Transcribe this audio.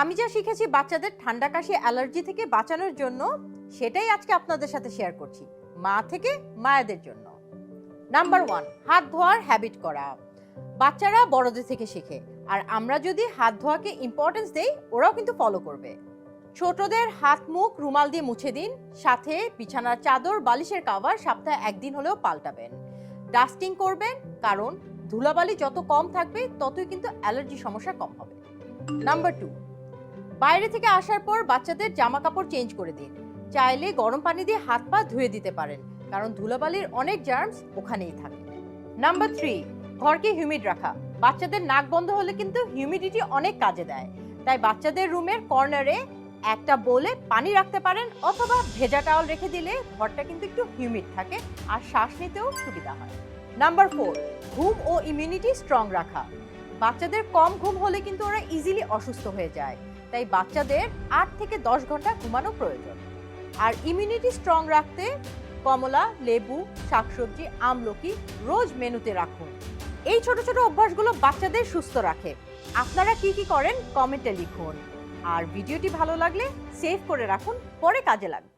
আমি যা শিখেছি বাচ্চাদের ঠান্ডা কাশি, অ্যালার্জি থেকে বাঁচানোর জন্য, সেটাই আজকে আপনাদের সাথে শেয়ার করছি। মা থেকে মায়েদের জন্য। নাম্বার ওয়ান হাত ধোয়ার হ্যাবিট করা। বাচ্চারা বড়দের থেকে শেখে। আর আমরা যদি হাত ধোয়াকে ইম্পর্টেন্স দেই, ওরাও কিন্তু ফলো করবে। ছোটদের হাত, মুখ রুমাল দিয়ে মুছে দিন। সাথে বিছানার চাদর, বালিশের কাভার সপ্তাহে একদিন হলেও পাল্টাবেন। ডাস্টিং করবেন, কারণ ধুলাবালি যত কম থাকবে, ততই কিন্তু অ্যালার্জি সমস্যা কম হবে। নাম্বার টু বাইরে থেকে আসার পর বাচ্চাদের জামা কাপড় চেঞ্জ করে দিন। চাইলে গরম পানি দিয়ে হাত পা ধুয়ে দিতে পারেন, কারণ ধুলাবালির অনেক জার্মস ওখানেই থাকে। নাম্বার থ্রি ঘরকে হিউমিড রাখা। বাচ্চাদের নাক বন্ধ হলে কিন্তু হিউমিডিটি অনেক কাজে দেয়। তাই বাচ্চাদের রুমের কর্নারে একটা বোলে পানি রাখতে পারেন অথবা ভেজা টাওয়াল রেখে দিলে ঘরটা কিন্তু একটু হিউমিড থাকে আর শ্বাস নিতেও সুবিধা হয়। নাম্বার ফোর ঘুম ও ইমিউনিটি স্ট্রং রাখা। বাচ্চাদের কম ঘুম হলে কিন্তু ওরা ইজিলি অসুস্থ হয়ে যায়। তাই বাচ্চাদের আট থেকে দশ ঘণ্টা ঘুমানো প্রয়োজন। আর ইমিউনিটি স্ট্রং রাখতে কমলা, লেবু, শাকসবজি, আমলকি রোজ মেনুতে রাখুন। এই ছোট ছোট অভ্যাসগুলো বাচ্চাদের সুস্থ রাখে। আপনারা কি কি করেন? কমেন্টে লিখুন। আর ভিডিওটি ভালো লাগলে সেভ করে রাখুন, পরে কাজে লাগবে।